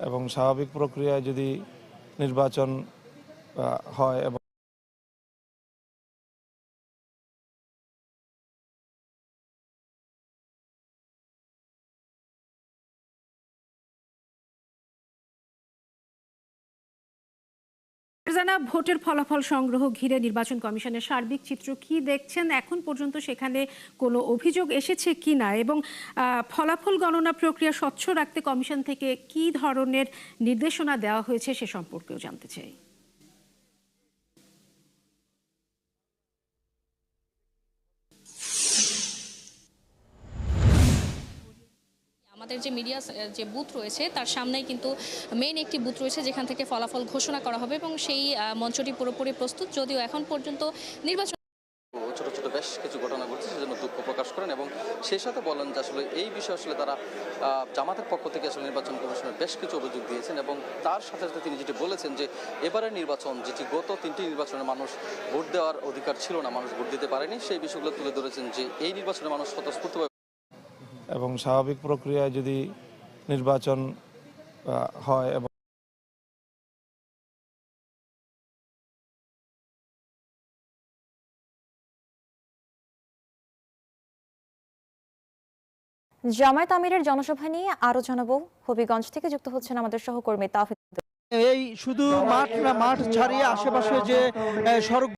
এবং স্বাভাবিক প্রক্রিয়ায় যদি নির্বাচন হয় এবং জানা, ভোটের ফলাফল সংগ্রহ ঘিরে নির্বাচন কমিশনের সার্বিক চিত্র কি দেখছেন? এখন পর্যন্ত সেখানে কোনো অভিযোগ এসেছে কি না? এবং ফলাফল গণনা প্রক্রিয়া স্বচ্ছ রাখতে কমিশন থেকে কি ধরনের নির্দেশনা দেওয়া হয়েছে সে সম্পর্কেও জানতে চাই। আমাদের যে মিডিয়া যে বুথ রয়েছে, তার সামনেই কিন্তু মেইন একটি বুথ রয়েছে, যেখান থেকে ফলাফল ঘোষণা করা হবে এবং সেই মঞ্চটি পুরোপুরি প্রস্তুত। যদিও এখন পর্যন্ত নির্বাচন ছোট ছোট বেশ কিছু ঘটনা ঘটছে, সেজন্য দুঃখ প্রকাশ করেন এবং সেই সাথে বলেন যে আসলে এই বিষয়ে আসলে তারা জামাতের পক্ষ থেকে আসলে নির্বাচন কমিশনের বেশ কিছু অভিযোগ দিয়েছেন এবং তার সাথে সাথে তিনি যেটি বলেছেন যে এবারের নির্বাচন, যেটি গত তিনটি নির্বাচনে মানুষ ভোট দেওয়ার অধিকার ছিল না, মানুষ ভোট দিতে পারেনি, সেই বিষয়গুলো তুলে ধরেছেন যে এই নির্বাচনে মানুষ স্বতঃস্ফূর্তভাবে এবং স্বাভাবিক প্রক্রিয়ায় যদি নির্বাচন হয় এবং জামায়াত আমিরের জনসভা নিয়ে আরও জানাব। হবিগঞ্জ থেকে যুক্ত হচ্ছেন আমাদের সহকর্মী তাফিদ। এই শুধু মাঠ না মাঠ ছাড়িয়ে আশেপাশে যে সড়ক